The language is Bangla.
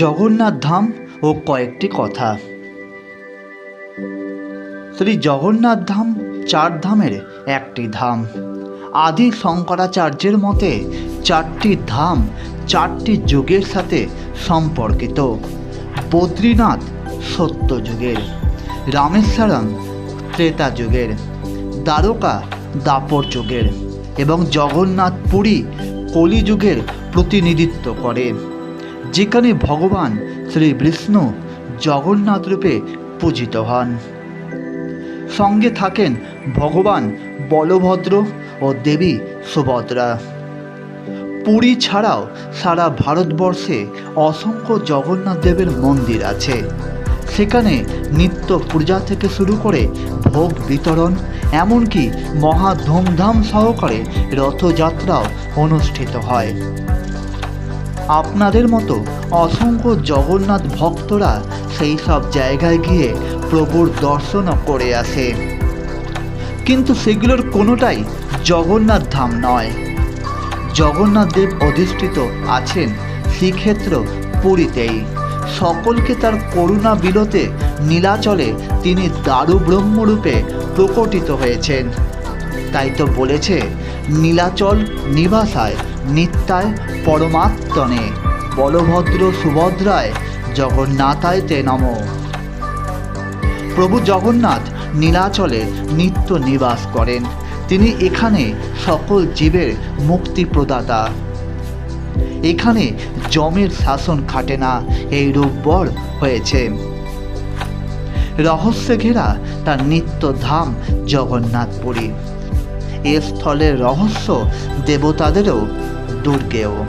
জগন্নাথ ধাম ও কয়েকটি কথা। শ্রী জগন্নাথ ধাম চার ধামের একটি ধাম। আদি শঙ্করাচার্যের মতে চারটি ধাম চারটি যুগের সাথে সম্পর্কিত। বদ্রীনাথ সত্য যুগের রামেশ্বরম ত্রেতা যুগের দ্বারকা দাপর যুগের এবং জগন্নাথ পুরী কলিযুগের প্রতিনিধিত্ব করে। যেখানে ভগবান শ্রী বিষ্ণু জগন্নাথ রূপে পূজিত হন। সঙ্গে থাকেন ভগবান বলভদ্র ও দেবী সুভদ্রা। পুরী ছাড়াও সারা ভারতবর্ষে অসংখ্য জগন্নাথ দেবের মন্দির আছে। সেখানে নিত্য পূজা থেকে শুরু করে ভোগ বিতরণ, এমনকি মহা ধুমধাম সহকারে রথযাত্রাও অনুষ্ঠিত হয়। আপনাদের মতো অসংখ্য জগন্নাথ ভক্তরা সেই সব জায়গায় গিয়ে প্রভুর দর্শনও করে আসে। কিন্তু সেগুলোর কোনোটাই জগন্নাথ ধাম নয়। জগন্নাথ দেব অধিষ্ঠিত আছেন শ্রীক্ষেত্র পুরীতেই। সকলকে তার করুণা বিলতে নীলাচলে তিনি দারু ব্রহ্মরূপে প্রকটিত হয়েছেন। তাই তো বলেছে, নীলাচল নিবাসায় নিত্যায় পরমাত্মনে। বলভদ্র সুভদ্রায় জগন্নাথায় তে নম। প্রভু জগন্নাথ নীলাচলে নিত্য নিবাস করেন। তিনি এখানে সকল জীবের মুক্তি প্রদাতা এখানে জমের শাসন খাটে না, এই রূপবর হয়েছে। রহস্যে ঘেরা তার নিত্য ধাম জগন্নাথপুরী। এ স্থলের রহস্য দেবতাদেরও दूर के हो